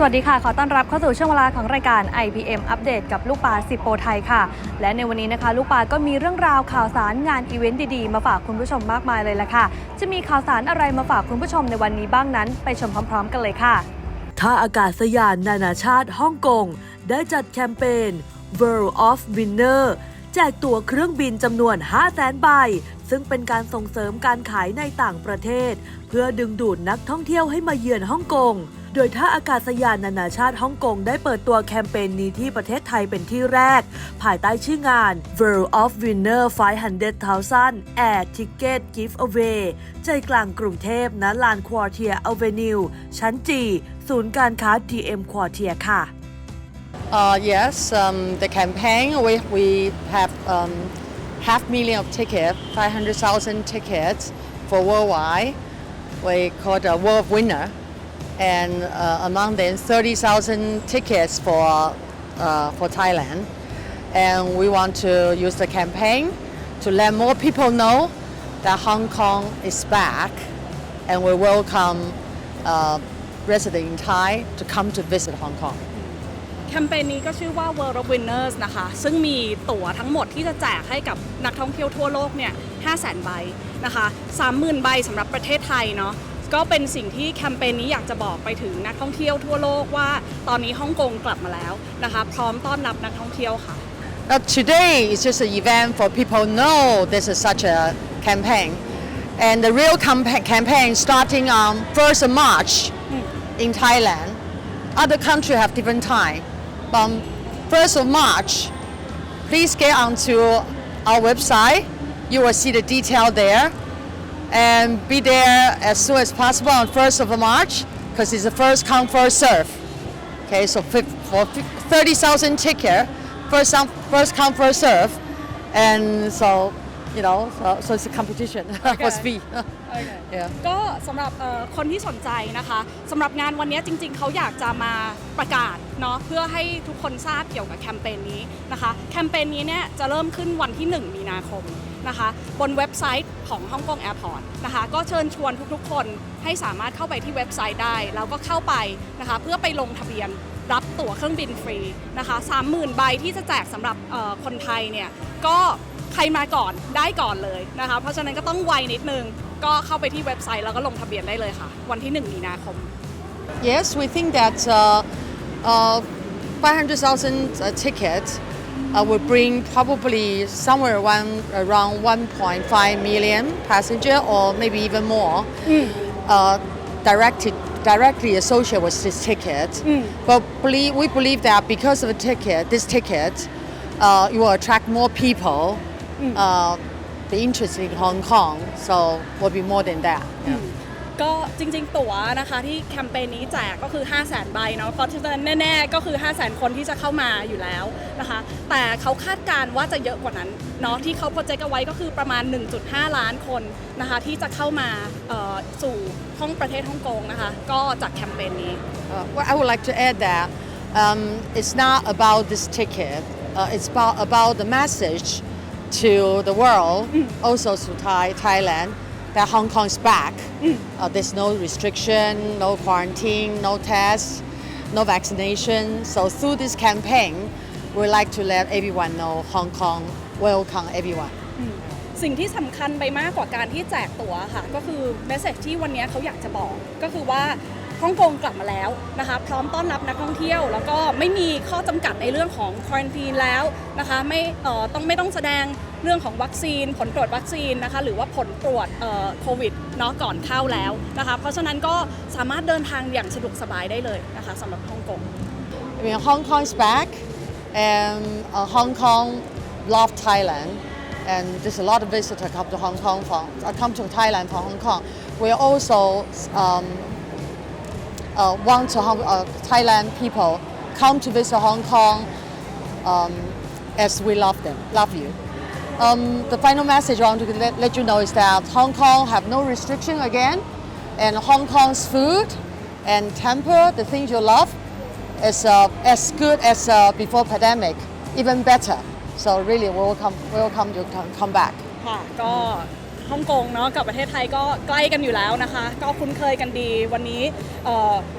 สวัสดีค่ะ ขอต้อนรับเข้าสู่ช่วงเวลาของรายการ IPM อัปเดตกับลูกปลาสิบโปรไทยค่ะ และในวันนี้นะคะ ลูกปลาก็มีเรื่องราวข่าวสารงานอีเวนต์ดีๆ มาฝากคุณผู้ชมมากมายเลยละค่ะ จะมีข่าวสารอะไรมาฝากคุณผู้ชมในวันนี้บ้างนั้น ไปชมพร้อมๆ กันเลยค่ะท่าอากาศยานนานาชาติฮ่องกงได้จัดแคมเปญ World of Winner จกตั๋วเครื่องบินจำนวน 500,000ใบ ซึ่งเป็นการส่งเสริมการขายในต่างประเทศ เพื่อดึงดูดนักท่องเที่ยวให้มาเยือนฮ่องกง โดยท่าอากาศยานนานาชาติฮ่องกงได้เปิดตัวแคมเปญนี้ที่ประเทศไทยเป็นที่แรก ภายใต้ชื่องาน World of Winner 500,000 Air Ticket Giveaway ใจกลางกรุงเทพณลานควอเทียอเวนิวชั้นจีศูนย์การค้า DM ควอเทียค่ะ Uh, yes, um, the campaign we, we have um, half million of tickets, 500,000 tickets for worldwide. We called a World Winner, and uh, among them 30,000 tickets for uh, for Thailand. And we want to use the campaign to let more people know that Hong Kong is back, and we welcome uh, residents in Thai to come to visit Hong Kong. แคมเปญนี้ก็ชื่อว่า World of Winners นะคะ ซึ่งมีตั๋วทั้งหมดที่จะแจกให้กับนักท่องเที่ยวทั่วโลกเนี่ย500,000 ใบนะคะ30,000 ใบสำหรับประเทศไทยเนาะก็เป็นสิ่งที่แคมเปญนี้อยากจะบอกไปถึงนักท่องเที่ยวทั่วโลกว่าตอนนี้ฮ่องกงกลับมาแล้วนะคะพร้อมต้อนรับนักท่องเที่ยวค่ะ Now today is just an event for people know this is such a campaign, and the real campa- campaign starting on 1st of March in Thailand. Other countries have different time. But 1st of March, please get onto our website. You will see the detail there, and be there as soon as possible on 1st of March because it's the first come first serve. Okay, so for fif- 30,000 ticket, first come, first serve. And so, you know, so, so it's a competition for Okay. speed. yeah. ก็สำหรับเอ่อคนที่สนใจนะคะสำหรับงานวันนี้จริง ๆ เขาอยากจะมาประกาศเนาะเพื่อให้ทุกคนทราบเกี่ยวกับแคมเปญนี้นะคะแคมเปญนี้เนี่ยจะเริ่มขึ้นวันที่ 1 มีนาคมนะคะบนเว็บไซต์ของฮ่องกงแอร์พอร์ตนะคะก็เชิญชวนทุกๆ คนให้สามารถเข้าไปที่เว็บไซต์ได้ แล้วก็เข้าไปนะคะเพื่อไปลงทะเบียนรับตั๋วเครื่องบินฟรีนะคะ30,000 ใบที่จะแจกสำหรับเอ่อคนไทยเนี่ยก็ ใครมาก่อนได้ก่อนเลยนะคะ เพราะฉะนั้นก็ต้องไวนิดนึง ก็เข้าไปที่เว็บไซต์แล้วก็ลงทะเบียนได้เลยค่ะ วันที่ 1 มีนาคม Yes, we think that uh, uh, 500,000 uh, tickets uh, will bring probably somewhere around, around 1.5 million passenger or maybe even more uh, directed, directly associated with this ticket. But believe, we believe that because of the ticket, this ticket, uh, it will attract more people uh, be interested in Hong Kong. So will be more than that. Yeah. ก็จริงๆ ตั๋วนะคะที่แคมเปญนี้แจกก็คือ 5 0 0 0 0 0 ใบเนาะเพราะฉะนั้นแน่ๆ ก็คือ 5 0 0 0 0 0 คนที่จะเข้ามาอยู่แล้วนะคะ แต่เขาคาดการณ์ว่าจะเยอะกว่านั้นเนาะที่เขาโปรเจกต์เอาไว้ก็คือประมาณ 1.5 ล้านคนนะคะที่จะเข้ามาเอ่อสู่ห้องประเทศฮ่องกงนะคะก็จากแคมเปญนี้ Uh, well, I would like to add that um, it's not about this ticket. Uh, it's about, about the message to the world, also to Thai, Thailand, that Hong Kong is back. Uh, there's no restriction, no quarantine, no tests, no vaccination. So through this campaign, we'd like to let everyone know Hong Kong welcome everyone. สิ่งที่สำคัญไปมากกว่าการที่แจกตั๋วค่ะ ก็คือเมสเซจที่วันนี้เขาอยากจะบอก ก็คือว่า ฮ่องกงกลับมาแล้วนะคะ พร้อมต้อนรับนักท่องเที่ยว แล้วก็ไม่มีข้อจำกัดในเรื่องของควอนตีนแล้วนะคะไม่ต้องไม่ต้องแสดงเรื่องของวัคซีน ผลตรวจวัคซีนนะคะหรือว่าผลตรวจโควิดเนาะก่อนเข้าแล้วนะคะเพราะฉะนั้นก็สามารถเดินทางอย่างสะดวกสบายได้เลยนะคะสำหรับฮ่องกง I mean, Hong Kong's back, and uh, Hong Kong love Thailand, and there's a lot of visitors come to Hong Kong from uh, come to Thailand from Hong Kong. We also um, want to Hong, uh, Thailand people come to visit Hong Kong um, as we love them, love you. Um, the final message I want to let, let you know is that Hong Kong have no restriction again, and Hong Kong's food and temper, the things you love, is uh, as good as uh, before pandemic, even better. So really welcome, welcome you to come back. ค่ะก็ ฮ่องกงเนาะกับประเทศไทยก็ใกล้กันอยู่แล้วนะคะ ก็คุ้นเคยกันดีวันนี้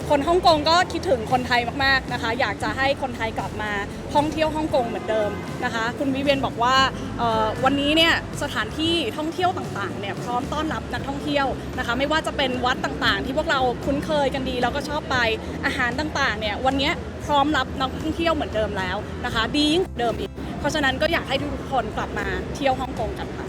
คนฮ่องกงก็คิดถึงคนไทยมากๆนะคะ อยากจะให้คนไทยกลับมาท่องเที่ยวฮ่องกงเหมือนเดิมนะคะ คุณวิเวียนบอกว่าวันนี้เนี่ยสถานที่ท่องเที่ยวต่างๆเนี่ยพร้อมต้อนรับนักท่องเที่ยวนะคะ ไม่ว่าจะเป็นวัดต่างๆ ที่พวกเราคุ้นเคยกันดีแล้วก็ชอบไปอาหารต่างๆเนี่ยวันนี้พร้อมรับนักท่องเที่ยวเหมือนเดิมแล้วนะคะ ดียิ่งกว่าเดิมอีก เพราะฉะนั้นก็อยากให้ทุกคนกลับมาเที่ยวฮ่องกงกันค่ะ